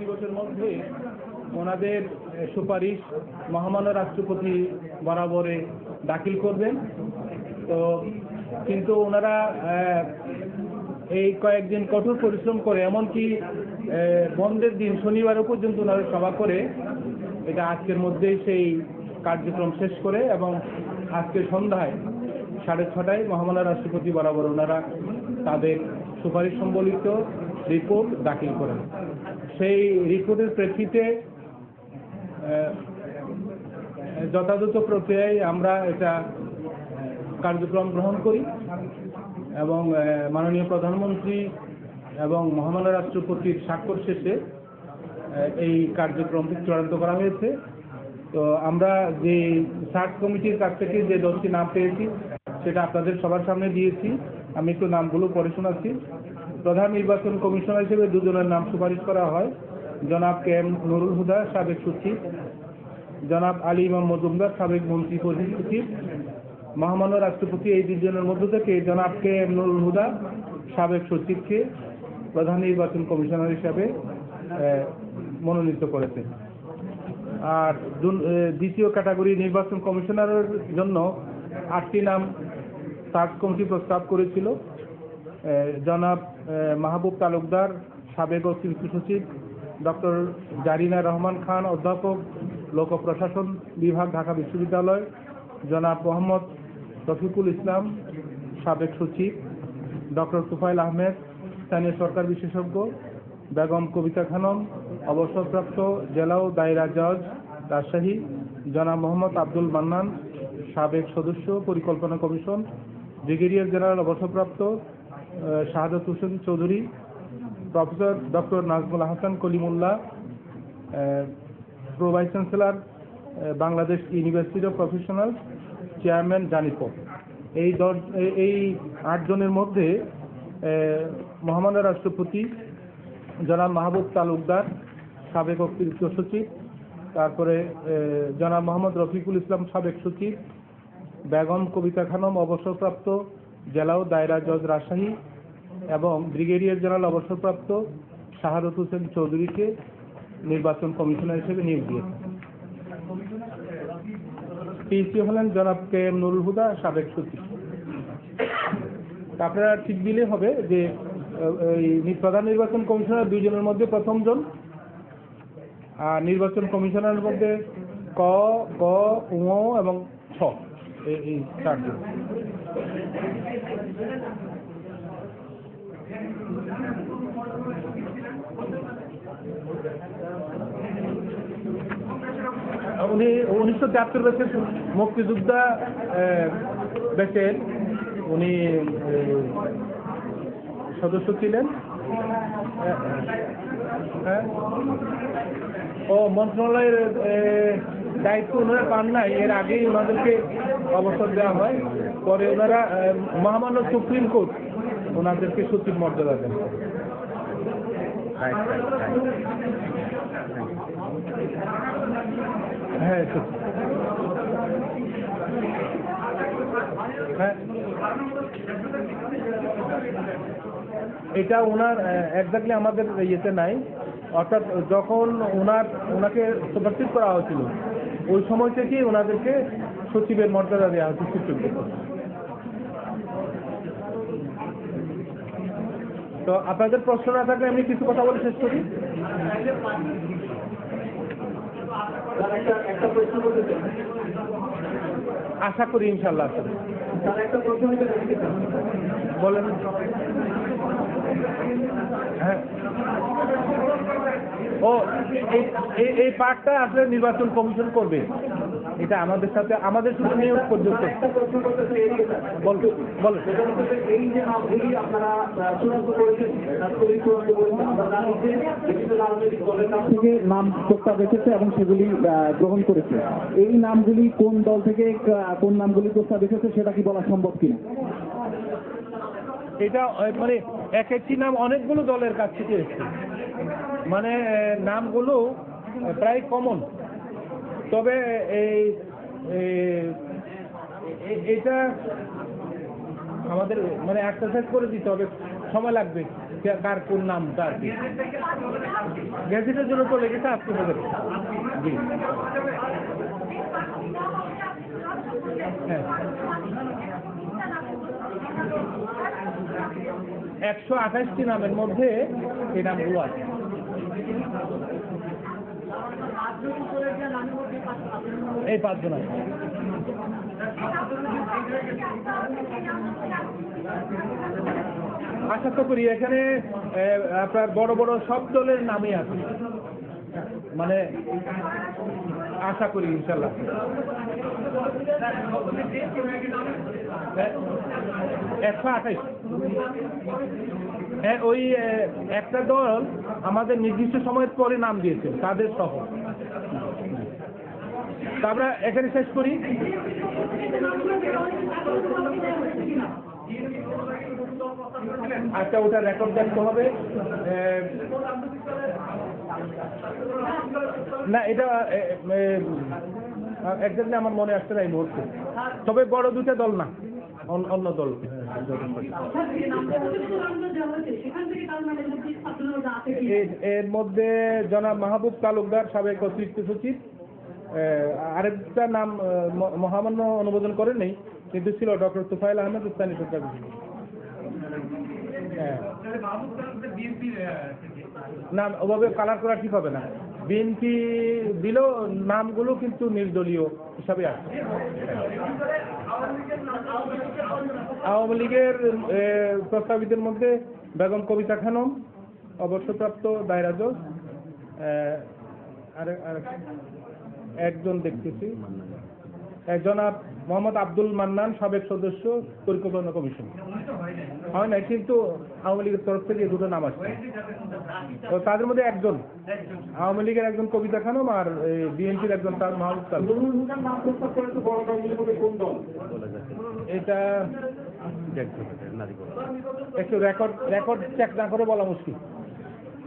দিবসের মধ্যে ওনাদের সুপারিশ মহামান্য রাষ্ট্রপতি বরাবরে দাখিল করবেন। তো কিন্তু ওনারা এই কয়েকদিন কঠোর পরিশ্রম করে, এমনকি বন্ধের দিন শনিবারও পর্যন্ত ওনারা সভা করে, এটা আজকের মধ্যেই সেই কার্যক্রম শেষ করে এবং আজকে সন্ধ্যায় সাড়ে ছটায় মহামান্য রাষ্ট্রপতি বরাবর ওনারা তাদের সুপারিশ সম্বলিত রিপোর্ট দাখিল করেন। সেই রিপোর্টের প্রেক্ষিতে যথাযথ প্রক্রিয়ায় আমরা এটা কার্যক্রম গ্রহণ করি এবং মাননীয় প্রধানমন্ত্রী এবং মহামান্য রাষ্ট্রপতির স্বাক্ষর শেষে এই কার্যক্রমটি চূড়ান্ত করা হয়েছে। তো আমরা যে সার্চ কমিটির কাছ থেকে যে দশটি নাম পেয়েছি, সেটা আপনাদের সবার সামনে দিয়েছি। আমি একটু নামগুলো পড়ে শোনাচ্ছি। প্রধান নির্বাচন কমিশনার হিসেবে দুজনের নাম সুপারিশ করা হয়। জনাব কে এম নুরুল হুদা, সাবেক সচিব। জনাব আলী ইমাম মজুমদার সাবেক মন্ত্রী পরিষদ সচিব। মহামান্য রাষ্ট্রপতি এই দুজনের মধ্য থেকে জনাব কে এম নুরুল হুদা, সাবেক সচিবকে প্রধান নির্বাচন কমিশনার হিসাবে মনোনীত করেছেন। আর দ্বিতীয় ক্যাটাগরি নির্বাচন কমিশনারের জন্য আটটি নাম সার্চ কমিটি প্রস্তাব করেছিল। জনাব মাহবুব তালুকদার, সাবেক অতিরিক্ত সচিব ডক্টর জারিনা রহমান খান, অধ্যাপক, লোক প্রশাসন বিভাগ, ঢাকা বিশ্ববিদ্যালয়, জনাব মোহাম্মদ রফিকুল ইসলাম, সাবেক সচিব, ডক্টর তুফাইল আহমেদ, স্থানীয় সরকার বিশেষজ্ঞ, বেগম কবিতা খানম, অবসরপ্রাপ্ত জেলা ও দায়রা জজ, রাজশাহী, জনাব মোহাম্মদ আব্দুল মান্নান, সাবেক সদস্য পরিকল্পনা কমিশন, ব্রিগেডিয়ার জেনারেল অবসরপ্রাপ্ত Shahadat Hossain Chowdhury, professor doctor Nazmul Hasan Kalimullah pro vice chancellor Bangladesh university of professional chairman জানিপ এই দশ, এই- আটজনের মধ্যে মহামান্য রাষ্ট্রপতি জনাব মাহবুব তালুকদার, সাবেক অতিরিক্ত সচিব, তারপরে জনাব মোহাম্মদ রফিকুল ইসলাম সাবেক সচিব, বেগম কবিতা খানম অবসরপ্রাপ্ত জেলা ও দায়রা জজ রাজশাহী এবং ব্রিগেডিয়ার জেনারেল অবসরপ্রাপ্ত শাহাদত হোসেন চৌধুরীকে নির্বাচন কমিশনার হিসেবে নিয়োগ দিয়েছে পিসি হলেন জনাব কে এম নুরুল হুদা, সাবেক সচিব। আপনারা ঠিক দিলে হবে যে এই প্রধান নির্বাচন কমিশনার দুইজনের মধ্যে প্রথমজন। আর নির্বাচন কমিশনারের মধ্যে ক ক উ এবং ছ এই চারজন। উনি উনিশশো তিয়াত্তর ব্যাচের মুক্তিযোদ্ধা ব্যাচের উনি সদস্য ছিলেন। ও মন্ত্রণালয়ের দায়িত্ব ওনারা পান নাই। এর আগেই ওনাদেরকে অবসর দেওয়া হয়। পরে ওনারা মহামান্য সুপ্রিম কোর্ট ওনাদেরকে সচিব মর্যাদা দেন। হ্যাঁ হ্যাঁ। এটা ওনার একজাক্টলি আমাদের ইয়েতে নাই। অর্থাৎ যখন ওনার ওনাকে সুপারসিড করা হয়েছিল ওই সময় থেকেই ওনাদেরকে সচিবের মর্যাদা দেওয়া হচ্ছে সুপ্রিম কোর্ট তো আপনাদের প্রশ্ন না থাকলে আমি কিছু কথা বলে শেষ করি। আশা করি ইনশাল্লাহ বলেন। হ্যাঁ। ও এই- এই এই পার্টটা আসলে নির্বাচন কমিশন করবে। এটা আমাদের সাথে আমাদের শুধু নিয়োগ পর্যন্ত বলেন এই যে নামগুলি আপনারা চূড়ান্ত করেছেন থেকে নাম প্রস্তাব এসেছে এবং সেগুলি গ্রহণ করেছে এই নামগুলি কোন দল থেকে কোন নামগুলি প্রস্তাব এসেছে সেটা কি বলা সম্ভব কিনা? এটা মানে এক একটি নাম অনেকগুলো দলের কাছ থেকে এসছে। মানে নামগুলো প্রায় কমন তবে এই এটা আমাদের মানে এক্সারসাইজ করে দিতে হবে, সময় লাগবে, কার কোন নামটা আর কি। গেজেটের জন্য তো লেগেছে, আজকে হবে। হ্যাঁ। একশো আঠাশটি নামের মধ্যে এই নামগুলো আছে। এই পাঁচজন আছে। আশা তো করি এখানে আপনার বড় বড় সব দলের নামই আছে। মানে আশা করি, ইনশাল্লাহ। একশো আঠাইশ। ওই একটা দল আমাদের নির্দিষ্ট সময়ের পরে নাম দিয়েছে, তাদের সহ। আমরা এখানে শেষ করি। আচ্ছা ওটা রেকর্ড দেখতে হবে। না, এটা একজাক্টলি আমার মনে আসছে না এই মুহূর্তে। তবে বড় দুটো দল না। অন্য- অন্য দল এর- এর মধ্যে জনাব মাহবুব তালুকদার সাবেক অতিরিক্ত সচিব। আরেকটা নাম মহামান্য অনুমোদন করেনি কিন্তু ছিল ডক্টর তুফাইল আহমেদ উস্তানি সরকার হ্যাঁ। না ওভাবে কালার করা ঠিক হবে না। বিএনপি দিলেও নামগুলো কিন্তু নির্দলীয় হিসাবে আছে। আওয়ামী লীগের প্রস্তাবিতের মধ্যে বেগম কবিতা খানম, অবসরপ্রাপ্ত দায়রাজ আর একজন দেখতেছি। একজন জনাব মোহাম্মদ আব্দুল মান্নান সাবেক সদস্য পরিকল্পনা কমিশন। হয় না কিন্তু আওয়ামী লীগের তরফ থেকে দুটো নাম আসছে। তো তাদের মধ্যে একজন, আওয়ামী লীগের একজন কবিতা খানম আর বিএনপির একজন তার মাহবুব এটা একটু রেকর্ড রেকর্ড চেক না করে বলা মুশকিল।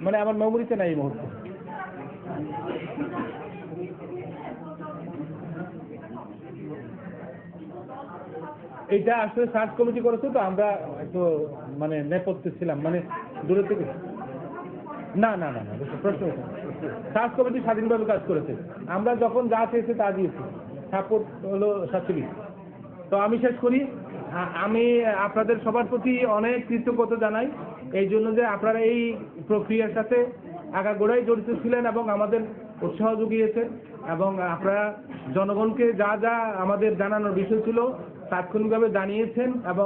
মানে আমার মেমোরিতে নাই এই মুহূর্তে। এটা আসলে সার্চ কমিটি করেছে তো, আমরা একটু মানে নেপথ্যে ছিলাম মানে দূরে থেকে। না না না না প্রশ্ন। সার্চ কমিটি স্বাধীনভাবে কাজ করেছে। আমরা যখন যা চেয়েছে তা দিয়েছি। সাপোর্ট হলো সাতচল্লিশ। তো আমি শেষ করি। আমি আপনাদের সবার প্রতি অনেক কৃতজ্ঞতা জানাই। এই জন্য যে আপনারা এই প্রক্রিয়ার সাথে আগাগোড়াই জড়িত ছিলেন এবং আমাদের উৎসাহ জুগিয়েছে এবং আপনারা জনগণকে যা যা আমাদের জানানোর বিষয় ছিল তাৎক্ষণিকভাবে জানিয়েছেন এবং